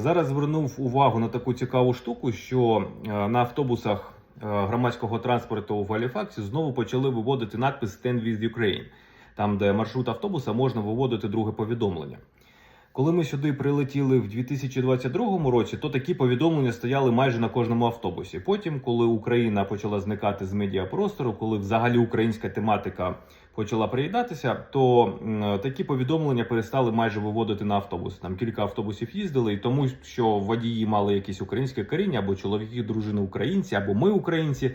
Зараз звернув увагу на таку цікаву штуку, що е, на автобусах е, громадського транспорту у Галіфаксі знову почали виводити надпис «Stand with Ukraine», там, де маршрут автобуса можна виводити друге повідомлення. Коли ми сюди прилетіли в 2022 році, то такі повідомлення стояли майже на кожному автобусі. Потім, коли Україна почала зникати з медіапростору, коли взагалі українська тематика почала приїдатися, то такі повідомлення перестали майже виводити на автобуси. Там кілька автобусів їздили, і тому що водії мали якісь українське коріння, або чоловіки, дружини українці, або ми українці.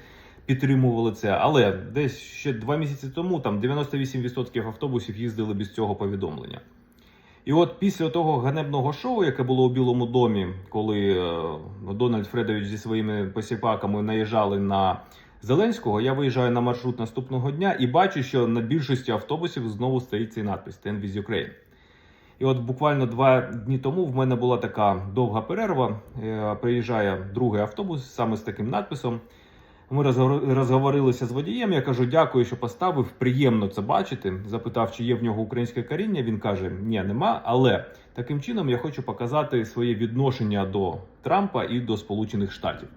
Підтримували це, але десь ще два місяці тому там 98% автобусів їздили без цього повідомлення. І от після того ганебного шоу, яке було у Білому домі, коли е, Дональд Фредович зі своїми посіпаками наїжджали на Зеленського, я виїжджаю на маршрут наступного дня і бачу, що на більшості автобусів знову стоїть цей надпис «Stand with Ukraine». І от буквально два дні тому в мене була така довга перерва. Е, Приїжджає другий автобус саме з таким надписом. Ми розговор- розговорилися з водієм. Я кажу, дякую, що поставив. Приємно це бачити. Запитав, чи є в нього українське коріння. Він каже: Ні, нема. Але таким чином я хочу показати своє відношення до Трампа і до Сполучених Штатів.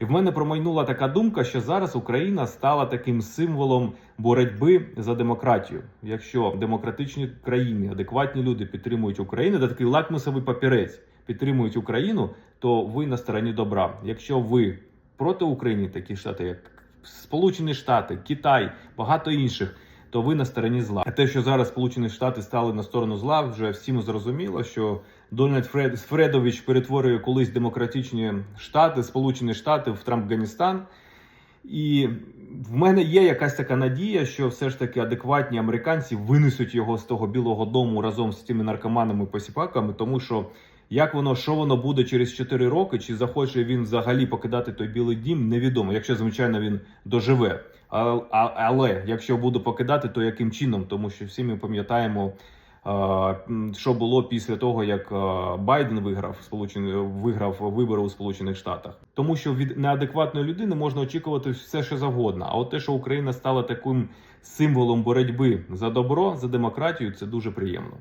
І в мене промайнула така думка, що зараз Україна стала таким символом боротьби за демократію. Якщо демократичні країни, адекватні люди підтримують Україну, де такий лакмусовий папірець підтримують Україну, то ви на стороні добра. Якщо ви проти України, такі штати, як Сполучені Штати, Китай, багато інших, то ви на стороні зла. А те, що зараз Сполучені Штати стали на сторону зла, вже всім зрозуміло, що Дональд Фред Фредович перетворює колись демократичні штати, Сполучені Штати в Трампганістан. І в мене є якась така надія, що все ж таки адекватні американці винесуть його з того білого дому разом з цими наркоманами посіпаками, тому що як воно, що воно буде через 4 роки, чи захоче він взагалі покидати той білий дім, невідомо. Якщо звичайно він доживе. А, але якщо буде покидати, то яким чином? Тому що всі ми пам'ятаємо. Що було після того, як Байден виграв сполучені виграв вибори у Сполучених Штатах, тому що від неадекватної людини можна очікувати все, що завгодно. А от те, що Україна стала таким символом боротьби за добро, за демократію, це дуже приємно.